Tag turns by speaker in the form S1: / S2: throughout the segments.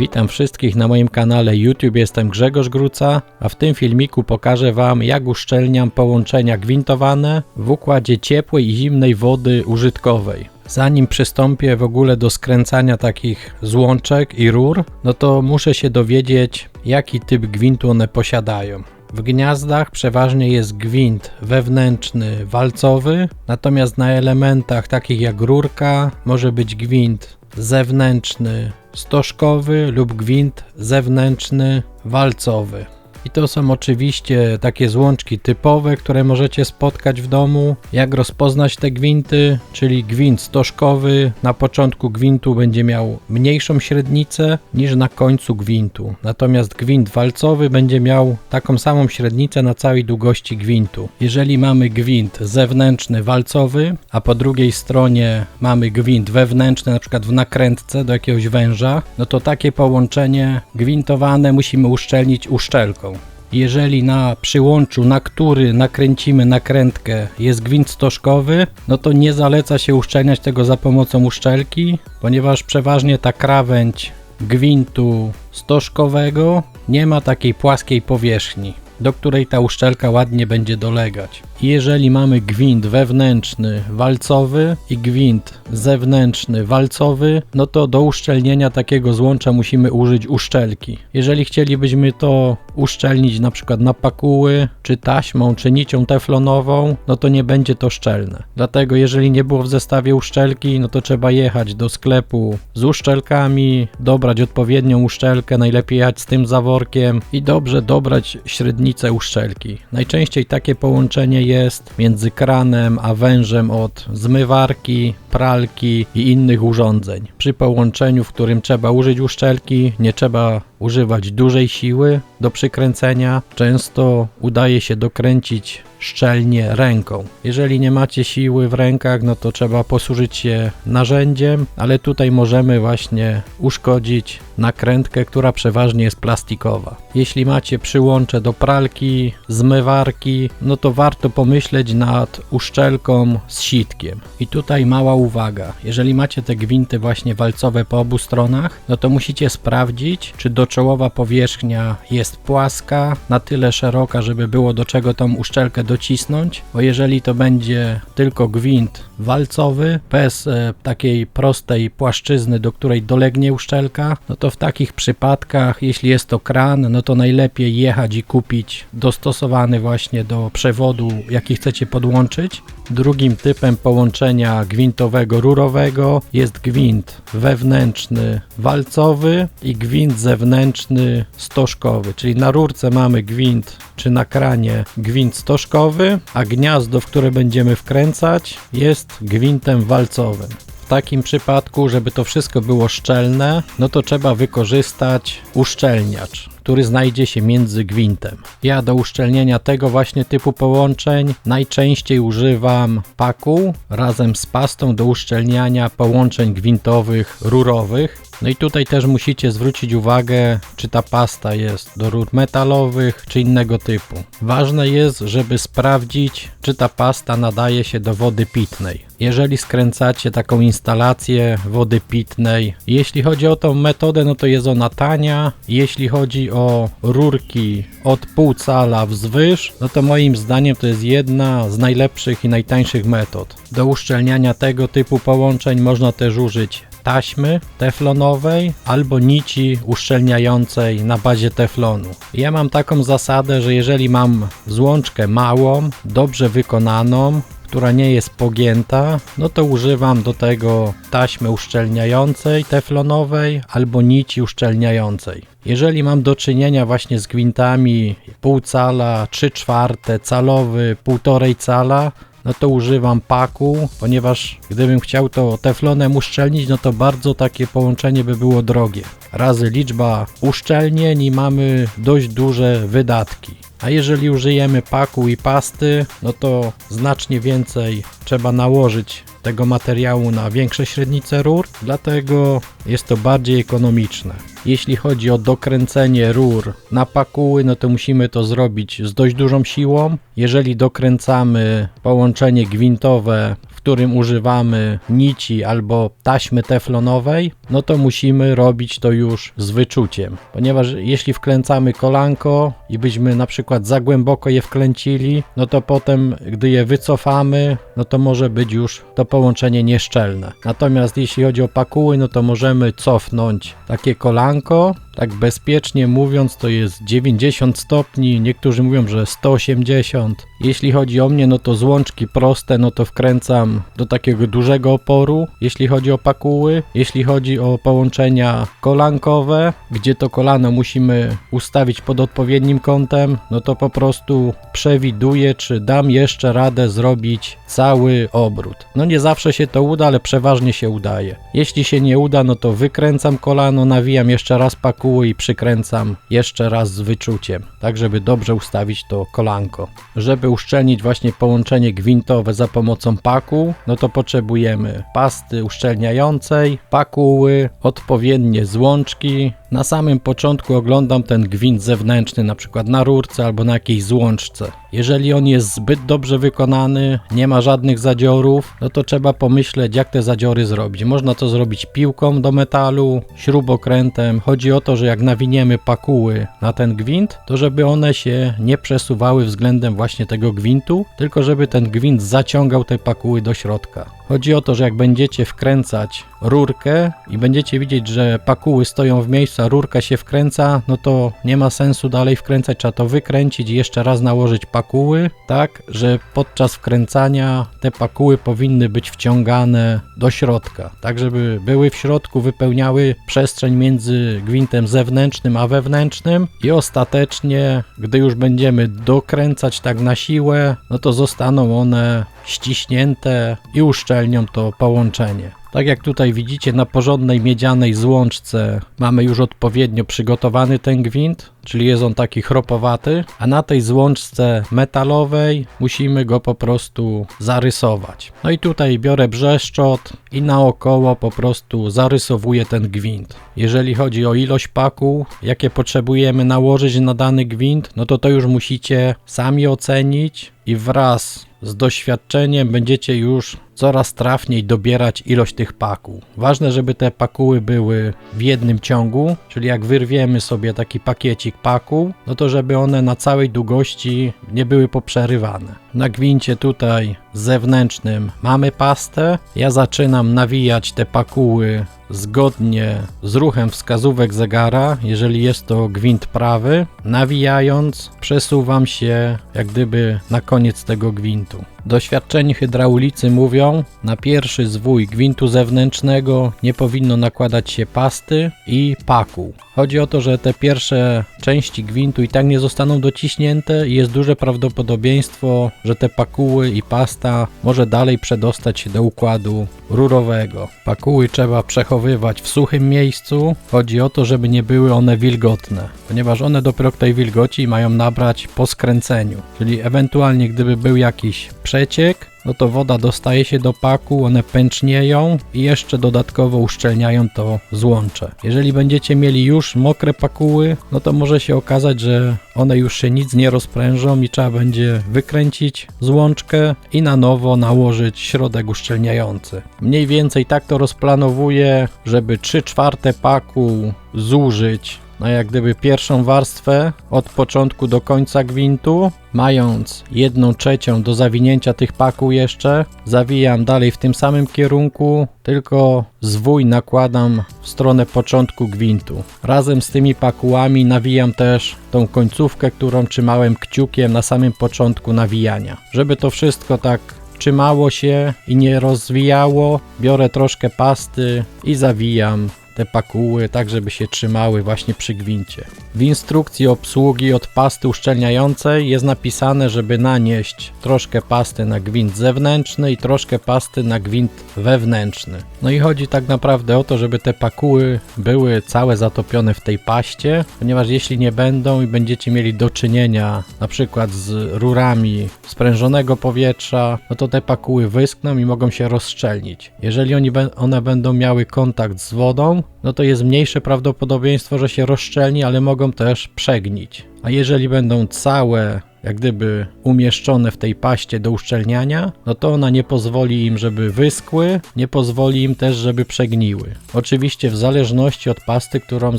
S1: Witam wszystkich na moim kanale YouTube, jestem Grzegorz Gruca, a w tym filmiku pokażę Wam jak uszczelniam połączenia gwintowane w układzie ciepłej i zimnej wody użytkowej. Zanim przystąpię w ogóle do skręcania takich złączek i rur, no to muszę się dowiedzieć jaki typ gwintu one posiadają. W gniazdach przeważnie jest gwint wewnętrzny walcowy, natomiast na elementach takich jak rurka może być gwint zewnętrzny stożkowy lub gwint zewnętrzny walcowy. I to są oczywiście takie złączki typowe, które możecie spotkać w domu. Jak rozpoznać te gwinty? Czyli gwint stożkowy na początku gwintu będzie miał mniejszą średnicę niż na końcu gwintu. Natomiast gwint walcowy będzie miał taką samą średnicę na całej długości gwintu. Jeżeli mamy gwint zewnętrzny walcowy, a po drugiej stronie mamy gwint wewnętrzny, na przykład w nakrętce do jakiegoś węża, no to takie połączenie gwintowane musimy uszczelnić uszczelką. Jeżeli na przyłączu, na który nakręcimy nakrętkę jest gwint stożkowy, no to nie zaleca się uszczelniać tego za pomocą uszczelki, ponieważ przeważnie ta krawędź gwintu stożkowego nie ma takiej płaskiej powierzchni, do której ta uszczelka ładnie będzie dolegać. Jeżeli mamy gwint wewnętrzny walcowy i gwint zewnętrzny walcowy, no to do uszczelnienia takiego złącza musimy użyć uszczelki. Jeżeli chcielibyśmy to uszczelnić na przykład na pakuły, czy taśmą, czy nicią teflonową, no to nie będzie to szczelne. Dlatego jeżeli nie było w zestawie uszczelki, no to trzeba jechać do sklepu z uszczelkami, dobrać odpowiednią uszczelkę, najlepiej jechać z tym zaworkiem i dobrze dobrać średnicę uszczelki. Najczęściej takie połączenie jest między kranem a wężem od zmywarki, pralki i innych urządzeń. Przy połączeniu, w którym trzeba użyć uszczelki, nie trzeba używać dużej siły do przykręcenia. Często udaje się dokręcić szczelnie ręką. Jeżeli nie macie siły w rękach, no to trzeba posłużyć się narzędziem, ale tutaj możemy właśnie uszkodzić nakrętkę, która przeważnie jest plastikowa. Jeśli macie przyłącze do pralki, zmywarki, no to warto pomyśleć nad uszczelką z sitkiem. I tutaj mała uwaga. Jeżeli macie te gwinty właśnie walcowe po obu stronach, no to musicie sprawdzić, czy doczołowa powierzchnia jest płaska, na tyle szeroka, żeby było do czego tą uszczelkę docisnąć, bo jeżeli to będzie tylko gwint walcowy, bez e, takiej prostej płaszczyzny, do której dolegnie uszczelka, no to w takich przypadkach, jeśli jest to kran, no to najlepiej jechać i kupić dostosowany właśnie do przewodu, jaki chcecie podłączyć. Drugim typem połączenia gwintowego rurowego jest gwint wewnętrzny walcowy i gwint zewnętrzny stożkowy, czyli na rurce mamy gwint czy na kranie gwint stożkowy, a gniazdo, w które będziemy wkręcać jest gwintem walcowym. Takim przypadku, żeby to wszystko było szczelne, no to trzeba wykorzystać uszczelniacz który znajdzie się między gwintem. Ja do uszczelnienia tego właśnie typu połączeń najczęściej używam paku razem z pastą do uszczelniania połączeń gwintowych rurowych. No i tutaj też musicie zwrócić uwagę, czy ta pasta jest do rur metalowych, czy innego typu. Ważne jest, żeby sprawdzić, czy ta pasta nadaje się do wody pitnej. Jeżeli skręcacie taką instalację wody pitnej, jeśli chodzi o tą metodę, no to jest ona tania. Jeśli chodzi o rurki od pół cala wzwyż, no to moim zdaniem to jest jedna z najlepszych i najtańszych metod. Do uszczelniania tego typu połączeń można też użyć taśmy teflonowej albo nici uszczelniającej na bazie teflonu. Ja mam taką zasadę, że jeżeli mam złączkę małą, dobrze wykonaną, która nie jest pogięta, no to używam do tego taśmy uszczelniającej teflonowej albo nici uszczelniającej. Jeżeli mam do czynienia właśnie z gwintami pół cala, 3 czwarte, calowy, półtorej cala, no to używam paku, ponieważ gdybym chciał to teflonem uszczelnić, no to bardzo takie połączenie by było drogie. Razy liczba uszczelnień i mamy dość duże wydatki. A jeżeli użyjemy paku i pasty, no to znacznie więcej trzeba nałożyć tego materiału na większe średnice rur, dlatego jest to bardziej ekonomiczne. Jeśli chodzi o dokręcenie rur na pakuły, no to musimy to zrobić z dość dużą siłą. Jeżeli dokręcamy połączenie gwintowe którym używamy nici albo taśmy teflonowej, no to musimy robić to już z wyczuciem, ponieważ jeśli wkręcamy kolanko i byśmy na przykład za głęboko je wkręcili, no to potem, gdy je wycofamy, no to może być już to połączenie nieszczelne. Natomiast jeśli chodzi o pakuły, no to możemy cofnąć takie kolanko, tak bezpiecznie mówiąc, to jest 90 stopni, niektórzy mówią, że 180. Jeśli chodzi o mnie, no to złączki proste, no to wkręcam do takiego dużego oporu, jeśli chodzi o pakuły. Jeśli chodzi o połączenia kolankowe, gdzie to kolano musimy ustawić pod odpowiednim kątem, no to po prostu przewiduję, czy dam jeszcze radę zrobić cały obrót. No nie zawsze się to uda, ale przeważnie się udaje. Jeśli się nie uda, no to wykręcam kolano, nawijam jeszcze raz i przykręcam jeszcze raz z wyczuciem, tak żeby dobrze ustawić to kolanko. Żeby uszczelnić właśnie połączenie gwintowe za pomocą paku, no to potrzebujemy pasty uszczelniającej, pakuły, odpowiednie złączki. Na samym początku oglądam ten gwint zewnętrzny, na przykład na rurce albo na jakiejś złączce. Jeżeli on jest zbyt dobrze wykonany, nie ma żadnych zadziorów, no to trzeba pomyśleć, jak te zadziory zrobić. Można to zrobić piłką do metalu, śrubokrętem. Chodzi o to, że jak nawiniemy pakuły na ten gwint, to żeby one się nie przesuwały względem właśnie tego gwintu, tylko żeby ten gwint zaciągał te pakuły do środka. Chodzi o to, że jak będziecie wkręcać rurkę i będziecie widzieć, że pakuły stoją w miejscu, a rurka się wkręca, no to nie ma sensu dalej wkręcać, trzeba to wykręcić i jeszcze raz nałożyć pakuły, tak, że podczas wkręcania te pakuły powinny być wciągane do środka, tak żeby były w środku, wypełniały przestrzeń między gwintem zewnętrznym a wewnętrznym. I ostatecznie, gdy już będziemy dokręcać tak na siłę, no to zostaną one ściśnięte i uszczelnią to połączenie. Tak jak tutaj widzicie na porządnej miedzianej złączce mamy już odpowiednio przygotowany ten gwint, czyli jest on taki chropowaty, a na tej złączce metalowej musimy go po prostu zarysować. No i tutaj biorę brzeszczot i naokoło po prostu zarysowuję ten gwint. Jeżeli chodzi o ilość paku, jakie potrzebujemy nałożyć na dany gwint, no to to już musicie sami ocenić i wraz z doświadczeniem będziecie już coraz trafniej dobierać ilość tych paków. Ważne, żeby te pakuły były w jednym ciągu, czyli jak wyrwiemy sobie taki pakiecik paku, no to żeby one na całej długości nie były poprzerywane. Na gwincie tutaj zewnętrznym mamy pastę. Ja zaczynam nawijać te pakuły zgodnie z ruchem wskazówek zegara, jeżeli jest to gwint prawy. Nawijając, przesuwam się jak gdyby na koniec tego gwintu. Doświadczeni hydraulicy mówią, na pierwszy zwój gwintu zewnętrznego nie powinno nakładać się pasty i paku. Chodzi o to, że te pierwsze części gwintu i tak nie zostaną dociśnięte i jest duże prawdopodobieństwo, że te pakuły i pasta może dalej przedostać się do układu rurowego. Pakuły trzeba przechowywać w suchym miejscu. Chodzi o to, żeby nie były one wilgotne, ponieważ one dopiero tej wilgoci mają nabrać po skręceniu. Czyli ewentualnie gdyby był jakiś przeciek, no to woda dostaje się do paku, one pęcznieją i jeszcze dodatkowo uszczelniają to złącze. Jeżeli będziecie mieli już mokre pakuły, no to może się okazać, że one już się nic nie rozprężą i trzeba będzie wykręcić złączkę i na nowo nałożyć środek uszczelniający. Mniej więcej tak to rozplanowuję, żeby 3 czwarte paku zużyć na jak gdyby pierwszą warstwę od początku do końca gwintu, mając jedną trzecią do zawinięcia tych paków jeszcze, zawijam dalej w tym samym kierunku, tylko zwój nakładam w stronę początku gwintu. Razem z tymi pakułami nawijam też tą końcówkę, którą trzymałem kciukiem na samym początku nawijania. Żeby to wszystko tak trzymało się i nie rozwijało, biorę troszkę pasty i zawijam te pakuły, tak żeby się trzymały właśnie przy gwincie. W instrukcji obsługi od pasty uszczelniającej jest napisane, żeby nanieść troszkę pasty na gwint zewnętrzny i troszkę pasty na gwint wewnętrzny. No i chodzi tak naprawdę o to, żeby te pakuły były całe zatopione w tej paście, ponieważ jeśli nie będą i będziecie mieli do czynienia na przykład z rurami sprężonego powietrza, no to te pakuły wyschną i mogą się rozszczelnić. Jeżeli one będą miały kontakt z wodą, no to jest mniejsze prawdopodobieństwo, że się rozszczelni, ale mogą też przegnić. A jeżeli będą całe jak gdyby umieszczone w tej paście do uszczelniania, no to ona nie pozwoli im, żeby wyschły, nie pozwoli im też, żeby przegniły. Oczywiście w zależności od pasty, którą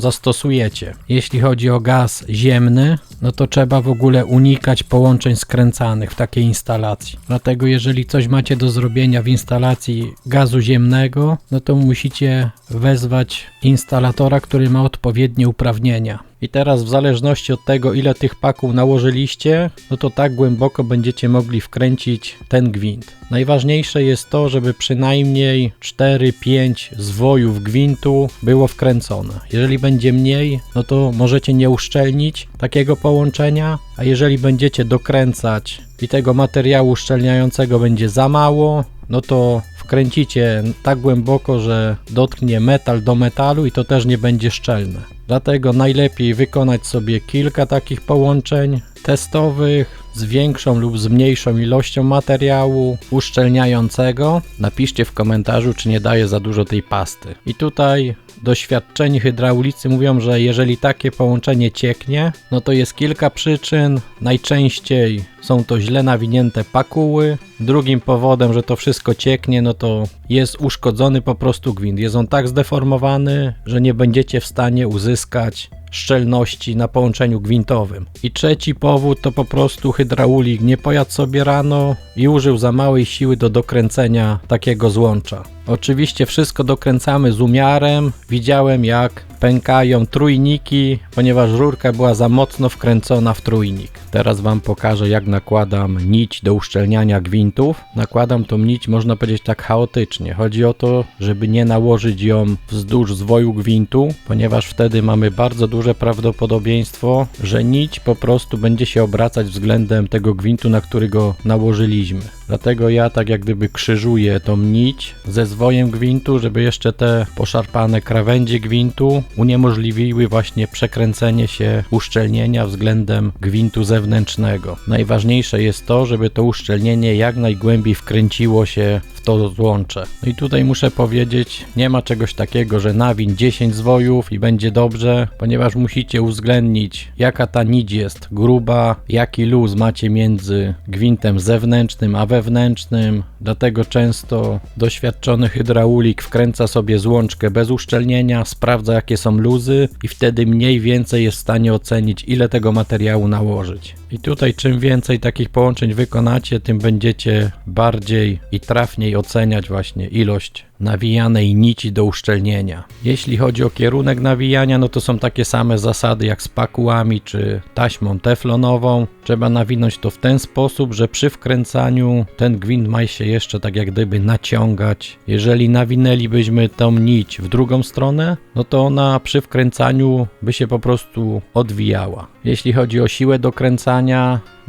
S1: zastosujecie. Jeśli chodzi o gaz ziemny, no to trzeba w ogóle unikać połączeń skręcanych w takiej instalacji. Dlatego jeżeli coś macie do zrobienia w instalacji gazu ziemnego, no to musicie wezwać instalatora, który ma odpowiednie uprawnienia. I teraz w zależności od tego, ile tych paków nałożyliście, no to tak głęboko będziecie mogli wkręcić ten gwint. Najważniejsze jest to, żeby przynajmniej 4-5 zwojów gwintu było wkręcone. Jeżeli będzie mniej, no to możecie nie uszczelnić takiego połączenia, a jeżeli będziecie dokręcać i tego materiału uszczelniającego będzie za mało, no to wkręcicie tak głęboko, że dotknie metal do metalu i to też nie będzie szczelne. Dlatego najlepiej wykonać sobie kilka takich połączeń testowych z większą lub z mniejszą ilością materiału uszczelniającego. Napiszcie w komentarzu, czy nie daje za dużo tej pasty. I tutaj doświadczeni hydraulicy mówią, że jeżeli takie połączenie cieknie, no to jest kilka przyczyn. Najczęściej są to źle nawinięte pakuły. Drugim powodem, że to wszystko cieknie, no to jest uszkodzony po prostu gwint. Jest on tak zdeformowany, że nie będziecie w stanie uzyskać szczelności na połączeniu gwintowym. I trzeci powód to po prostu hydraulik nie pojadł sobie rano i użył za małej siły do dokręcenia takiego złącza. Oczywiście wszystko dokręcamy z umiarem. Widziałem jak pękają trójniki, ponieważ rurka była za mocno wkręcona w trójnik. Teraz Wam pokażę jak nakładam nić do uszczelniania gwintów. Nakładam tą nić można powiedzieć tak chaotycznie. Chodzi o to, żeby nie nałożyć ją wzdłuż zwoju gwintu, ponieważ wtedy mamy bardzo duże prawdopodobieństwo, że nić po prostu będzie się obracać względem tego gwintu, na który go nałożyliśmy. Dlatego ja tak jak gdyby krzyżuję tą nić ze zwojem gwintu, żeby jeszcze te poszarpane krawędzie gwintu uniemożliwiły właśnie przekręcenie się uszczelnienia względem gwintu zewnętrznego. Najważniejsze jest to, żeby to uszczelnienie jak najgłębiej wkręciło się w to złącze. No i tutaj muszę powiedzieć, nie ma czegoś takiego, że nawin 10 zwojów i będzie dobrze, ponieważ musicie uwzględnić jaka ta nić jest gruba, jaki luz macie między gwintem zewnętrznym a wewnętrznym, dlatego często doświadczony hydraulik wkręca sobie złączkę bez uszczelnienia, sprawdza jakie są luzy i wtedy mniej więcej jest w stanie ocenić ile tego materiału nałożyć. I tutaj czym więcej takich połączeń wykonacie, tym będziecie bardziej i trafniej oceniać właśnie ilość nawijanej nici do uszczelnienia. Jeśli chodzi o kierunek nawijania, no to są takie same zasady jak z pakułami czy taśmą teflonową. Trzeba nawinąć to w ten sposób, że przy wkręcaniu ten gwint ma się jeszcze tak jak gdyby naciągać. Jeżeli nawinęlibyśmy tą nić w drugą stronę, no to ona przy wkręcaniu by się po prostu odwijała. Jeśli chodzi o siłę dokręcania,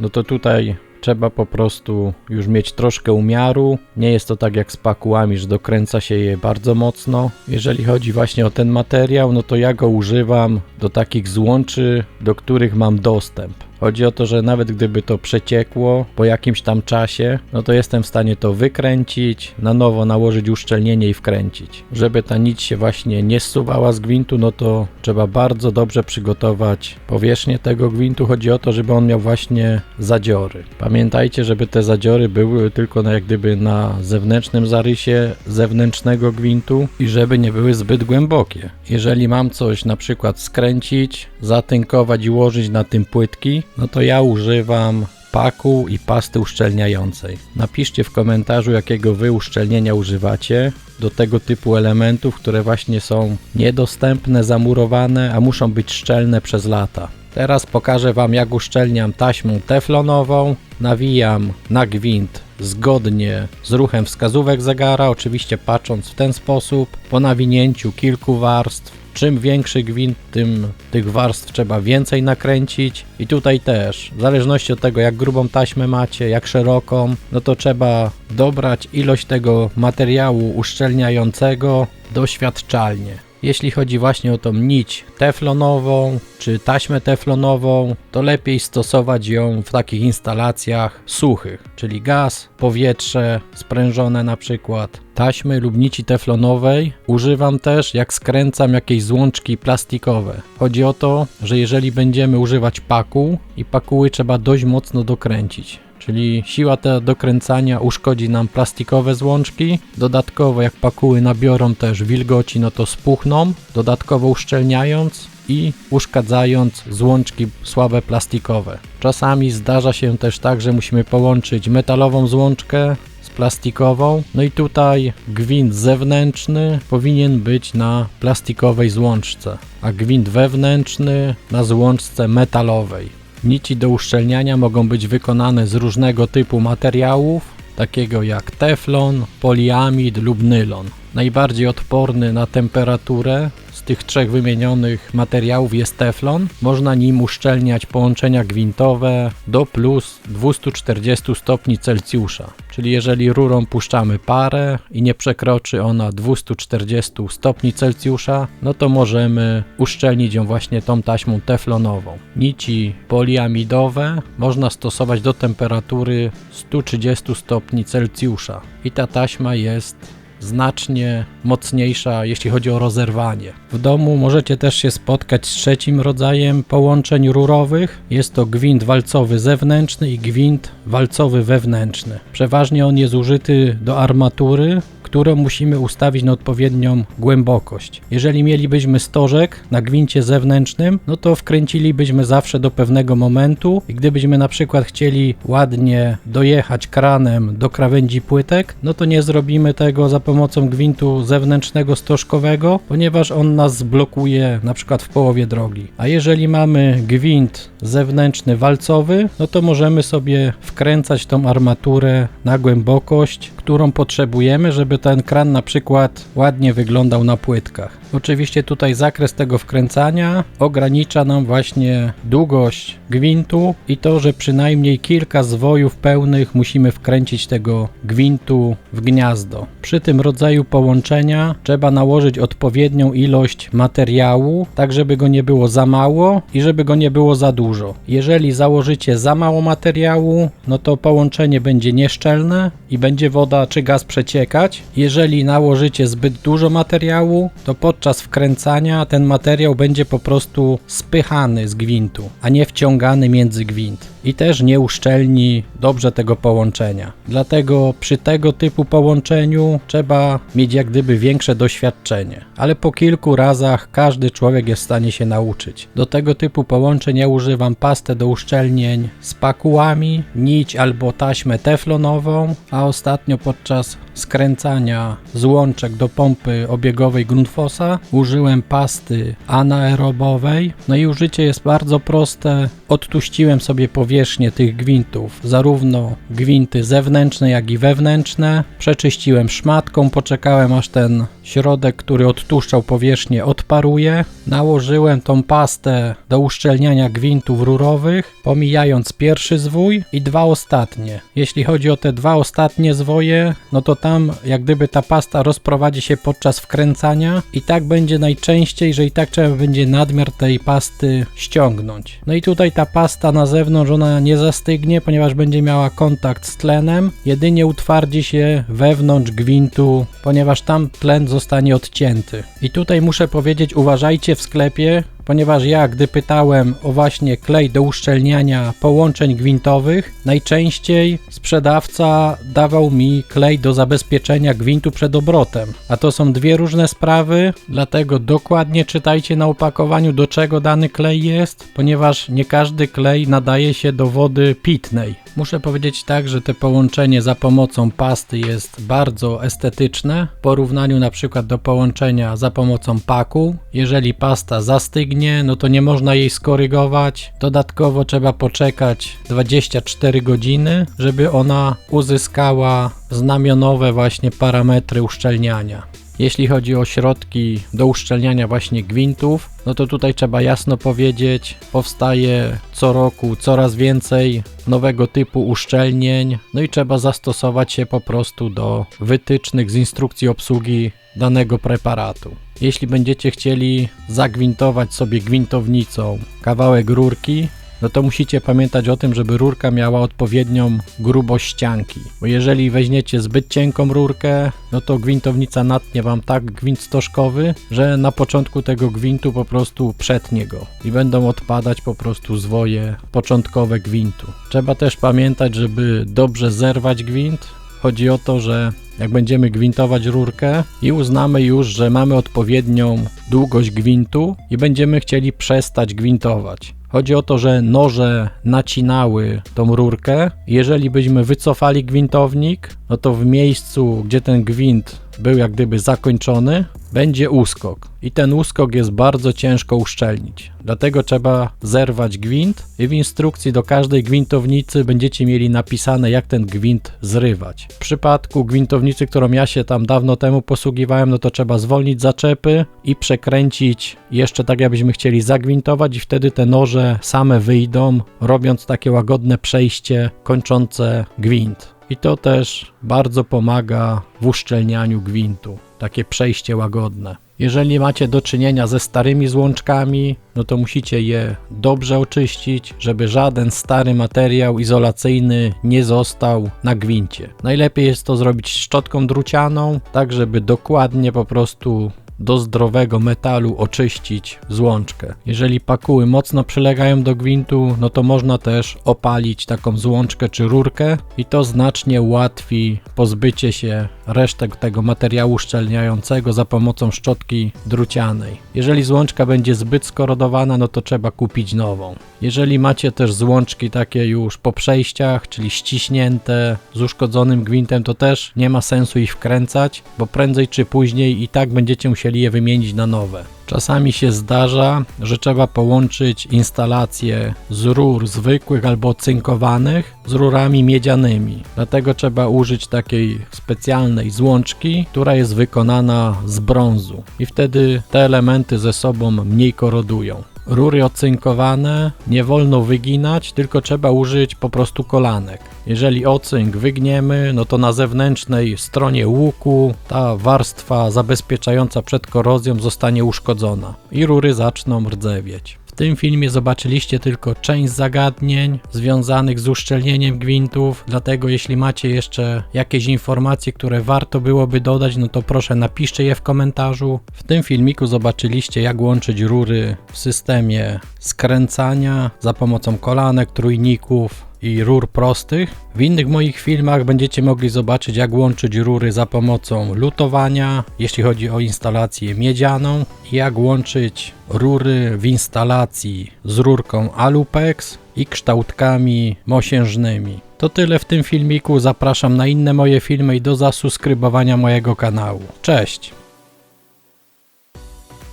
S1: no to tutaj trzeba po prostu już mieć troszkę umiaru. Nie jest to tak jak z pakułami, że dokręca się je bardzo mocno. Jeżeli chodzi właśnie o ten materiał, no to ja go używam do takich złączy, do których mam dostęp. Chodzi o to, że nawet gdyby to przeciekło po jakimś tam czasie, no to jestem w stanie to wykręcić, na nowo nałożyć uszczelnienie i wkręcić. Żeby ta nić się właśnie nie zsuwała z gwintu, no to trzeba bardzo dobrze przygotować powierzchnię tego gwintu. Chodzi o to, żeby on miał właśnie zadziory. Pamiętajcie, żeby te zadziory były tylko na, jak gdyby na zewnętrznym zarysie zewnętrznego gwintu i żeby nie były zbyt głębokie. Jeżeli mam coś na przykład skręcić, zatynkować i ułożyć na tym płytki, no to ja używam paku i pasty uszczelniającej. Napiszcie w komentarzu, jakiego wy uszczelnienia używacie do tego typu elementów, które właśnie są niedostępne, zamurowane, a muszą być szczelne przez lata. Teraz pokażę Wam, jak uszczelniam taśmą teflonową. Nawijam na gwint zgodnie z ruchem wskazówek zegara, oczywiście patrząc w ten sposób. Po nawinięciu kilku warstw czym większy gwint, tym tych warstw trzeba więcej nakręcić. I tutaj też, w zależności od tego, jak grubą taśmę macie, jak szeroką, no to trzeba dobrać ilość tego materiału uszczelniającego doświadczalnie. Jeśli chodzi właśnie o tą nić teflonową czy taśmę teflonową, to lepiej stosować ją w takich instalacjach suchych, czyli gaz, powietrze sprężone na przykład. Taśmy lub nici teflonowej używam też jak skręcam jakieś złączki plastikowe. Chodzi o to, że jeżeli będziemy używać paku i pakuły trzeba dość mocno dokręcić. Czyli siła tego dokręcania uszkodzi nam plastikowe złączki. Dodatkowo jak pakuły nabiorą też wilgoci, no to spuchną, dodatkowo uszczelniając i uszkadzając złączki słabe plastikowe. Czasami zdarza się też tak, że musimy połączyć metalową złączkę z plastikową. No i tutaj gwint zewnętrzny powinien być na plastikowej złączce, a gwint wewnętrzny na złączce metalowej. Nici do uszczelniania mogą być wykonane z różnego typu materiałów, takiego jak teflon, poliamid lub nylon. Najbardziej odporny na temperaturę tych trzech wymienionych materiałów jest teflon. Można nim uszczelniać połączenia gwintowe do plus 240 stopni Celsjusza. Czyli jeżeli rurą puszczamy parę i nie przekroczy ona 240 stopni Celsjusza, no to możemy uszczelnić ją właśnie tą taśmą teflonową. Nici poliamidowe można stosować do temperatury 130 stopni Celsjusza i ta taśma jest znacznie mocniejsza, jeśli chodzi o rozerwanie. W domu możecie też się spotkać z trzecim rodzajem połączeń rurowych. Jest to gwint walcowy zewnętrzny i gwint walcowy wewnętrzny. Przeważnie on jest użyty do armatury, którą musimy ustawić na odpowiednią głębokość. Jeżeli mielibyśmy stożek na gwincie zewnętrznym, no to wkręcilibyśmy zawsze do pewnego momentu i gdybyśmy na przykład chcieli ładnie dojechać kranem do krawędzi płytek, no to nie zrobimy tego za pomocą gwintu zewnętrznego stożkowego, ponieważ on nas zblokuje na przykład w połowie drogi. A jeżeli mamy gwint zewnętrzny walcowy, no to możemy sobie wkręcać tą armaturę na głębokość, którą potrzebujemy, żeby ten kran na przykład ładnie wyglądał na płytkach. Oczywiście tutaj zakres tego wkręcania ogranicza nam właśnie długość gwintu i to, że przynajmniej kilka zwojów pełnych musimy wkręcić tego gwintu w gniazdo. Przy tym rodzaju połączenia trzeba nałożyć odpowiednią ilość materiału, tak żeby go nie było za mało i żeby go nie było za dużo. Jeżeli założycie za mało materiału, no to połączenie będzie nieszczelne i będzie woda czy gaz przeciekać. Jeżeli nałożycie zbyt dużo materiału, to podczas wkręcania ten materiał będzie po prostu spychany z gwintu, a nie wciągany między gwint i też nie uszczelni dobrze tego połączenia. Dlatego przy tego typu połączeniu trzeba mieć jak gdyby większe doświadczenie, ale po kilku razach każdy człowiek jest w stanie się nauczyć. Do tego typu połączeń ja używam pastę do uszczelnień z pakułami, nić albo taśmę teflonową, a ostatnio podczas skręcania złączek do pompy obiegowej Grundfossa użyłem pasty anaerobowej. No i użycie jest bardzo proste. Odtuściłem sobie powierzchnię tych gwintów, zarówno gwinty zewnętrzne, jak i wewnętrzne. Przeczyściłem szmatką, poczekałem aż ten środek, który odtłuszczał powierzchnię, odparuje. Nałożyłem tą pastę do uszczelniania gwintów rurowych, pomijając pierwszy zwój i dwa ostatnie. Jeśli chodzi o te dwa ostatnie zwoje, no to tam jak gdyby ta pasta rozprowadzi się podczas wkręcania i tak będzie najczęściej, że i tak trzeba będzie nadmiar tej pasty ściągnąć. No i tutaj ta pasta na zewnątrz ona nie zastygnie, ponieważ będzie miała kontakt z tlenem, jedynie utwardzi się wewnątrz gwintu, ponieważ tam tlen zostanie odcięty. I tutaj muszę powiedzieć, uważajcie w sklepie, ponieważ ja, gdy pytałem o właśnie klej do uszczelniania połączeń gwintowych, najczęściej sprzedawca dawał mi klej do zabezpieczenia gwintu przed obrotem. A to są dwie różne sprawy, dlatego dokładnie czytajcie na opakowaniu do czego dany klej jest, ponieważ nie każdy klej nadaje się do wody pitnej. Muszę powiedzieć tak, że te połączenie za pomocą pasty jest bardzo estetyczne w porównaniu na przykład do połączenia za pomocą paku. Jeżeli pasta zastygnie, no to nie można jej skorygować. Dodatkowo trzeba poczekać 24 godziny, żeby ona uzyskała znamionowe właśnie parametry uszczelniania. Jeśli chodzi o środki do uszczelniania właśnie gwintów, no to tutaj trzeba jasno powiedzieć, powstaje co roku coraz więcej nowego typu uszczelnień, no i trzeba zastosować się po prostu do wytycznych z instrukcji obsługi danego preparatu. Jeśli będziecie chcieli zagwintować sobie gwintownicą kawałek rurki, no to musicie pamiętać o tym, żeby rurka miała odpowiednią grubość ścianki. Bo jeżeli weźmiecie zbyt cienką rurkę, no to gwintownica natnie wam tak gwint stożkowy, że na początku tego gwintu po prostu przetnie go i będą odpadać po prostu zwoje początkowe gwintu. Trzeba też pamiętać, żeby dobrze zerwać gwint. Chodzi o to, że jak będziemy gwintować rurkę i uznamy już, że mamy odpowiednią długość gwintu i będziemy chcieli przestać gwintować. Chodzi o to, że noże nacinały tą rurkę. Jeżeli byśmy wycofali gwintownik, no to w miejscu, gdzie ten gwint był jak gdyby zakończony, będzie uskok. I ten uskok jest bardzo ciężko uszczelnić. Dlatego trzeba zerwać gwint i w instrukcji do każdej gwintownicy będziecie mieli napisane, jak ten gwint zrywać. W przypadku gwintownicy, którą ja się tam dawno temu posługiwałem, no to trzeba zwolnić zaczepy i przekręcić jeszcze tak, jakbyśmy chcieli zagwintować i wtedy te noże same wyjdą, robiąc takie łagodne przejście kończące gwint. I to też bardzo pomaga w uszczelnianiu gwintu. Takie przejście łagodne. Jeżeli macie do czynienia ze starymi złączkami, no to musicie je dobrze oczyścić, żeby żaden stary materiał izolacyjny nie został na gwincie. Najlepiej jest to zrobić szczotką drucianą, tak żeby dokładnie po prostu do zdrowego metalu oczyścić złączkę. Jeżeli pakuły mocno przylegają do gwintu, no to można też opalić taką złączkę czy rurkę i to znacznie ułatwi pozbycie się resztek tego materiału szczelniającego za pomocą szczotki drucianej. Jeżeli złączka będzie zbyt skorodowana, no to trzeba kupić nową. Jeżeli macie też złączki takie już po przejściach, czyli ściśnięte z uszkodzonym gwintem, to też nie ma sensu ich wkręcać, bo prędzej czy później i tak będziecie musieli je wymienić na nowe. Czasami się zdarza, że trzeba połączyć instalację z rur zwykłych albo cynkowanych z rurami miedzianymi. Dlatego trzeba użyć takiej specjalnej złączki, która jest wykonana z brązu i wtedy te elementy ze sobą mniej korodują. Rury ocynkowane nie wolno wyginać, tylko trzeba użyć po prostu kolanek. Jeżeli ocynk wygniemy, no to na zewnętrznej stronie łuku ta warstwa zabezpieczająca przed korozją zostanie uszkodzona i rury zaczną rdzewieć. W tym filmie zobaczyliście tylko część zagadnień związanych z uszczelnieniem gwintów, dlatego jeśli macie jeszcze jakieś informacje, które warto byłoby dodać, no to proszę napiszcie je w komentarzu. W tym filmiku zobaczyliście jak łączyć rury w systemie skręcania za pomocą kolanek, trójników, i rur prostych. W innych moich filmach będziecie mogli zobaczyć jak łączyć rury za pomocą lutowania, jeśli chodzi o instalację miedzianą, jak łączyć rury w instalacji z rurką Alupex i kształtkami mosiężnymi. To tyle w tym filmiku, zapraszam na inne moje filmy i do zasubskrybowania mojego kanału. Cześć!